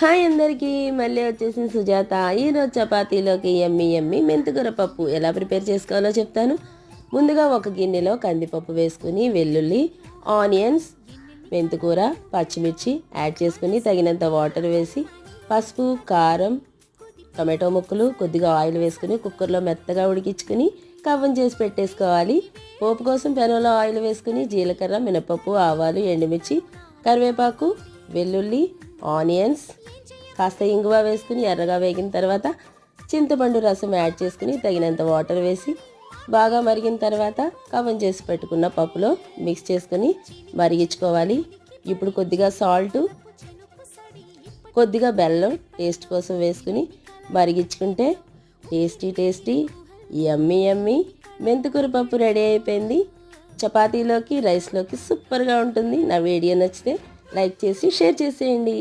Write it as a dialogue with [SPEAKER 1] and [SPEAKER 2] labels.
[SPEAKER 1] Hi అందరికీ మళ్ళీ వచ్చేసింది సుజాత. ఈరోజు చపాతీలోకి ఎమ్మి ఎమ్మి మెంతికూర పప్పు ఎలా ప్రిపేర్ చేసుకోవాలో చెప్తాను. ముందుగా ఒక గిన్నెలో కందిపప్పు వేసుకుని వెల్లుల్లి ఆనియన్స్ మెంతికూర పచ్చిమిర్చి యాడ్ చేసుకుని తగినంత వాటర్ వేసి పసుపు కారం టమాటో ముక్కలు కొద్దిగా ఆయిల్ వేసుకుని కుక్కర్లో మెత్తగా ఉడికించుకుని కవ్వం చేసి పెట్టేసుకోవాలి. పోపు కోసం పెనంలో ఆయిల్ వేసుకుని జీలకర్ర మినపప్పు ఆవాలు ఎండుమిర్చి కరివేపాకు వెల్లుల్లి ఆనియన్స్ కాస్త ఇంగువ వేసుకుని ఎర్రగా వేగిన తర్వాత చింతపండు రసం యాడ్ చేసుకుని తగినంత వాటర్ వేసి బాగా మరిగిన తర్వాత కవన్ చేసి పెట్టుకున్న పప్పులో మిక్స్ చేసుకుని మరిగించుకోవాలి. ఇప్పుడు కొద్దిగా సాల్టు కొద్దిగా బెల్లం టేస్ట్ కోసం వేసుకుని మరిగించుకుంటే టేస్టీ టేస్టీ యమ్మీ యమ్మీ మెంతికూర పప్పు రెడీ అయిపోయింది. చపాతీలోకి రైస్లోకి సూపర్గా ఉంటుంది. నా వీడియో నచ్చితే లైక్ చేసి షేర్ చేసేయండి.